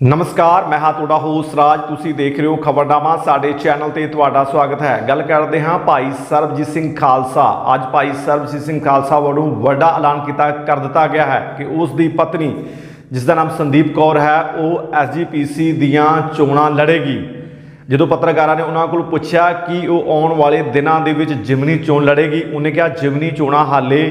ਨਮਸਕਾਰ, ਮੈਂ ਹਾਂ ਤੁਹਾਡਾ ਹੋਸਟ ਰਾਜ। ਤੁਸੀਂ ਦੇਖ ਰਹੇ ਹੋ ਖਬਰਨਾਮਾ। ਸਾਡੇ ਚੈਨਲ ਤੇ ਤੁਹਾਡਾ ਸਵਾਗਤ ਹੈ। ਗੱਲ ਕਰਦੇ ਹਾਂ ਭਾਈ ਸਰਬਜੀਤ ਸਿੰਘ ਖਾਲਸਾ। ਅੱਜ ਭਾਈ ਸਰਬਜੀਤ ਸਿੰਘ ਖਾਲਸਾ ਵੱਲੋਂ ਵੱਡਾ ਐਲਾਨ ਕੀਤਾ, ਕਰ ਦਿੱਤਾ ਗਿਆ ਹੈ ਕਿ ਉਸ ਦੀ ਪਤਨੀ, ਜਿਸ ਦਾ ਨਾਮ ਸੰਦੀਪ ਕੌਰ ਹੈ, ਉਹ ਐਸਜੀਪੀਸੀ ਦੀਆਂ ਚੋਣਾਂ ਲੜੇਗੀ। ਜਦੋਂ ਪੱਤਰਕਾਰਾਂ ਨੇ ਉਹਨਾਂ ਕੋਲ ਪੁੱਛਿਆ ਕਿ ਉਹ ਆਉਣ ਵਾਲੇ ਦਿਨਾਂ ਦੇ ਵਿੱਚ ਜਿਮਨੀ ਚੋਣ ਲੜੇਗੀ, ਉਹਨੇ ਕਿਹਾ ਜਿਮਨੀ ਚੋਣਾਂ ਹਾਲੇ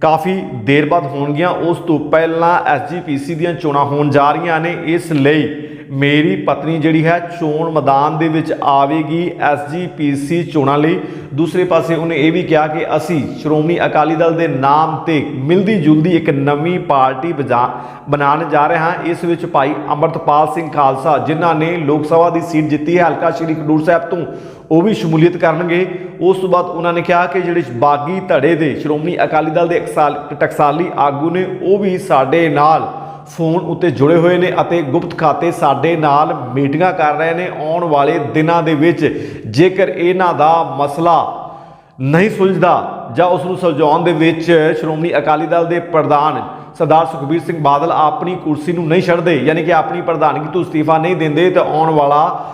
ਕਾਫੀ ਦੇਰ ਬਾਅਦ ਹੋਣਗੀਆਂ, ਉਸ ਤੋਂ ਪਹਿਲਾਂ ਐਸਜੀਪੀਸੀ ਦੀਆਂ ਚੋਣਾਂ ਹੋਣ ਜਾ ਰਹੀਆਂ ਨੇ, ਇਸ ਲਈ ਮੇਰੀ ਪਤਨੀ ਜਿਹੜੀ ਹੈ ਚੋਣ ਮੈਦਾਨ ਦੇ ਵਿੱਚ ਆਵੇਗੀ ਐਸਜੀਪੀਸੀ ਚੋਣਾਂ ਲਈ। ਦੂਸਰੇ ਪਾਸੇ ਉਹਨੇ ਇਹ ਵੀ ਕਿਹਾ ਕਿ ਅਸੀਂ ਸ਼੍ਰੋਮਣੀ ਅਕਾਲੀ ਦਲ ਦੇ ਨਾਮ ਤੇ ਮਿਲਦੀ ਜੁਲਦੀ ਇੱਕ ਨਵੀਂ ਪਾਰਟੀ ਬਜਾ- ਬਣਾਉਣ ਜਾ ਰਹੇ ਹਾਂ। ਇਸ ਵਿੱਚ ਭਾਈ ਅੰਮ੍ਰਿਤਪਾਲ ਸਿੰਘ ਖਾਲਸਾ, ਜਿਨ੍ਹਾਂ ਨੇ ਲੋਕ ਸਭਾ ਦੀ ਸੀਟ ਜਿੱਤੀ ਹੈ, ਹਲਕਾ ਸ਼੍ਰੀ ਖਡੂਰ ਸਾਹਿਬ ਤੋਂ, ਉਹ ਵੀ ਸ਼ਮੂਲੀਅਤ ਕਰਨਗੇ। ਉਸ ਤੋਂ ਬਾਅਦ ਉਹਨਾਂ ਨੇ ਕਿਹਾ ਕਿ ਜਿਹੜੇ ਬਾਗੀ ਧੜੇ ਦੇ ਸ਼੍ਰੋਮਣੀ ਅਕਾਲੀ ਦਲ ਦੇ ਇੱਕ ਟਕਸਾਲੀ ਆਗੂ ਨੇ, ਉਹ ਵੀ ਸਾਡੇ ਨਾਲ ਫੋਨ ਉੱਤੇ ਜੁੜੇ ਹੋਏ ਨੇ ਅਤੇ ਗੁਪਤ ਖਾਤੇ ਸਾਡੇ ਨਾਲ ਮੀਟਿੰਗਾਂ ਕਰ ਰਹੇ ਨੇ ਆਉਣ ਵਾਲੇ ਦਿਨਾਂ ਦੇ ਵਿੱਚ। ਜੇਕਰ ਇਹਨਾਂ ਦਾ ਮਸਲਾ ਨਹੀਂ ਸੁਲਝਦਾ ਜਾਂ ਉਸ ਨੂੰ ਸੁਲਝਾਉਣ ਦੇ ਵਿੱਚ ਸ਼੍ਰੋਮਣੀ ਅਕਾਲੀ ਦਲ ਦੇ ਪ੍ਰਧਾਨ ਸਰਦਾਰ ਸੁਖਬੀਰ ਸਿੰਘ ਬਾਦਲ ਆਪਣੀ ਕੁਰਸੀ ਨੂੰ ਨਹੀਂ ਛੱਡਦੇ, ਯਾਨੀ ਕਿ ਆਪਣੀ ਪ੍ਰਧਾਨਗੀ ਤੋਂ ਅਸਤੀਫਾ ਨਹੀਂ ਦਿੰਦੇ, ਤਾਂ ਆਉਣ ਵਾਲਾ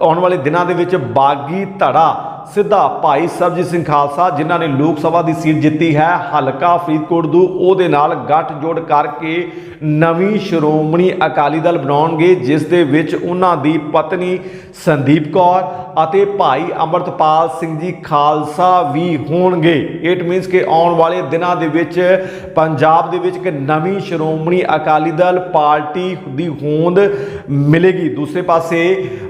ਆਉਣ ਵਾਲੇ ਦਿਨਾਂ ਦੇ ਵਿੱਚ ਬਾਗੀ ਧੜਾ ਸਿੱਧਾ ਭਾਈ ਸਰਬਜੀਤ ਸਿੰਘ ਖਾਲਸਾ, ਜਿਨ੍ਹਾਂ ਨੇ ਲੋਕ ਸਭਾ ਦੀ ਸੀਟ ਜਿੱਤੀ ਹੈ, ਹਲਕਾ ਫਰੀਦਕੋਟ ਤੋਂ ਉਹਦੇ ਨਾਲ ਗੱਠ ਜੋੜ ਕਰਕੇ ਨਵੀਂ ਸ਼੍ਰੋਮਣੀ ਅਕਾਲੀ ਦਲ ਬਣਾਉਣਗੇ, ਜਿਸ ਦੇ ਵਿੱਚ ਉਹਨਾਂ ਦੀ ਪਤਨੀ ਸੰਦੀਪ ਕੌਰ ਅਤੇ ਭਾਈ ਅਮਰਤਪਾਲ ਸਿੰਘ ਜੀ ਖਾਲਸਾ ਵੀ ਹੋਣਗੇ। ਇਟ ਮੀਨਸ ਕਿ ਆਉਣ ਵਾਲੇ ਦਿਨਾਂ ਦੇ ਵਿੱਚ ਪੰਜਾਬ ਦੇ ਵਿੱਚ ਇੱਕ ਨਵੀਂ ਸ਼੍ਰੋਮਣੀ ਅਕਾਲੀ ਦਲ ਪਾਰਟੀ ਦੀ ਹੋਂਦ ਮਿਲੇਗੀ। ਦੂਸਰੇ ਪਾਸੇ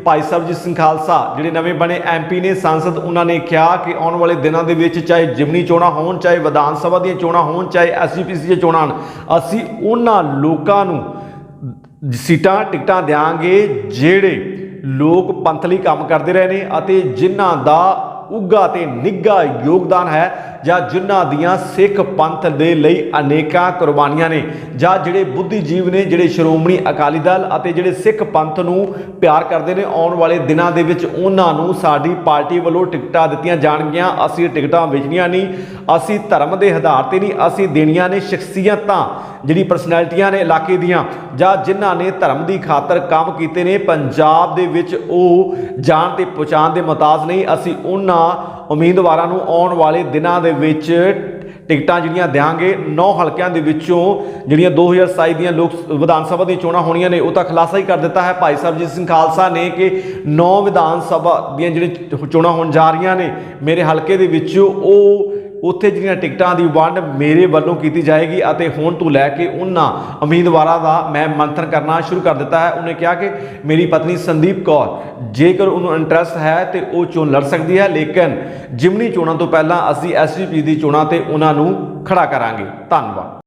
ਭਾਈ ਸਰਬਜੀਤ ਸਿੰਘ ਖਾਲਸਾ, ਜਿਹੜੇ ਨਵੇਂ ਬਣੇ ਐਮਪੀ ਨੇ, ਸੰਸਦ ਉਹਨਾਂ ਨੇ ਕਿਹਾ ਕਿ ਆਉਣ ਵਾਲੇ ਦਿਨਾਂ ਦੇ ਵਿੱਚ ਚਾਹੇ ਜਿਮਨੀ ਚੋਣਾਂ ਹੋਣ, ਚਾਹੇ ਵਿਧਾਨ ਸਭਾ ਦੀਆਂ ਚੋਣਾਂ ਹੋਣ, ਚਾਹੇ ਐਸਜੀਪੀਸੀ ਦੀਆਂ ਚੋਣਾਂ ਹੋਣ, ਅਸੀਂ ਉਹਨਾਂ ਲੋਕਾਂ ਨੂੰ ਸੀਟਾਂ, ਟਿਕਟਾਂ ਦਿਆਂਗੇ ਜਿਹੜੇ ਲੋਕ ਪੰਥਲੀ ਕੰਮ ਕਰਦੇ ਰਹੇ ਨੇ ਅਤੇ ਜਿਨ੍ਹਾਂ ਦਾ ਉੱਗਾ ਤੇ ਨਿੱਘਾ ਯੋਗਦਾਨ ਹੈ ਜਾਂ ਜਿਨ੍ਹਾਂ ਦੀਆਂ ਸਿੱਖ ਪੰਥ ਦੇ ਲਈ ਅਨੇਕਾਂ ਕੁਰਬਾਨੀਆਂ ਨੇ, ਜਾਂ ਜਿਹੜੇ ਬੁੱਧੀਜੀਵ ਨੇ, ਜਿਹੜੇ ਸ਼੍ਰੋਮਣੀ ਅਕਾਲੀ ਦਲ ਅਤੇ ਜਿਹੜੇ ਸਿੱਖ ਪੰਥ ਨੂੰ ਪਿਆਰ ਕਰਦੇ ਨੇ, ਆਉਣ ਵਾਲੇ ਦਿਨਾਂ ਦੇ ਵਿੱਚ ਉਹਨਾਂ ਨੂੰ ਸਾਡੀ ਪਾਰਟੀ ਵੱਲੋਂ ਟਿਕਟਾਂ ਦਿੱਤੀਆਂ ਜਾਣਗੀਆਂ। ਅਸੀਂ ਟਿਕਟਾਂ ਵੇਚਣੀਆਂ ਨਹੀਂ, ਅਸੀਂ ਧਰਮ ਦੇ ਆਧਾਰ ਤੇ ਨਹੀਂ, ਅਸੀਂ ਦੇਣੀਆਂ ਨੇ ਸ਼ਖਸੀਅਤਾਂ, ਜਿਹੜੀ ਪਰਸਨੈਲਿਟੀਆਂ ਨੇ ਇਲਾਕੇ ਦੀਆਂ, ਜਾਂ ਜਿਨ੍ਹਾਂ ਨੇ ਧਰਮ ਦੀ ਖਾਤਰ ਕੰਮ ਕੀਤੇ ਨੇ, ਪੰਜਾਬ ਦੇ ਵਿੱਚ ਉਹ ਜਾਣ ਤੇ ਪਹੁੰਚਾਣ ਦੇ ਮੁਤਾਜ ਨਹੀਂ, ਅਸੀਂ ਉਹਨਾਂ ਉਮੀਦਵਾਰਾਂ ਨੂੰ ਆਉਣ ਵਾਲੇ ਦਿਨਾਂ ਦੇ ਵਿੱਚ ਟਿਕਟਾਂ ਜਿਹੜੀਆਂ ਦਿਆਂਗੇ 9 ਹਲਕਿਆਂ ਦੇ ਵਿੱਚੋਂ ਜਿਹੜੀਆਂ 2027 ਦੀਆਂ ਲੋਕ ਵਿਧਾਨ ਸਭਾ ਦੀਆਂ ਚੋਣਾਂ ਹੋਣੀਆਂ ਨੇ, ਉਹ ਤਾਂ ਖੁਲਾਸਾ ਹੀ ਕਰ ਦਿੱਤਾ ਹੈ ਭਾਈ ਸਰਬਜੀਤ ਸਿੰਘ ਖਾਲਸਾ ਨੇ ਕਿ 9 ਵਿਧਾਨ ਸਭਾ ਦੀਆਂ ਜਿਹੜੀਆਂ ਚੋਣਾਂ ਹੋਣ ਜਾ ਰਹੀਆਂ ਨੇ, ਮੇਰੇ ਹਲਕੇ ਦੇ ਵਿੱਚ ਉਹ ਉੱਥੇ ਜਿਹੜੀਆਂ ਟਿਕਟਾਂ ਦੀ ਵੰਡ ਮੇਰੇ ਵੱਲੋਂ ਕੀਤੀ ਜਾਏਗੀ ਅਤੇ ਹੁਣ ਤੋਂ ਲੈ ਕੇ ਉਹਨਾਂ ਉਮੀਦਵਾਰਾਂ ਦਾ ਮੈਂ ਮੰਥਨ ਕਰਨਾ ਸ਼ੁਰੂ ਕਰ ਦਿੱਤਾ ਹੈ। ਉਹਨੇ ਕਿਹਾ ਕਿ ਮੇਰੀ ਪਤਨੀ ਸੰਦੀਪ ਕੌਰ, ਜੇਕਰ ਉਹਨੂੰ ਇੰਟਰਸਟ ਹੈ ਤੇ ਉਹ ਚੋਣ ਲੜ ਸਕਦੀ ਹੈ, ਲੇਕਿਨ ਜਿਮਨੀ ਚੋਣਾਂ ਤੋਂ ਪਹਿਲਾਂ ਅਸੀਂ ਐਸਜੀਪੀ ਦੀ ਚੋਣਾਂ ਤੇ ਉਹਨਾਂ ਨੂੰ ਖੜਾ ਕਰਾਂਗੇ। ਧੰਨਵਾਦ।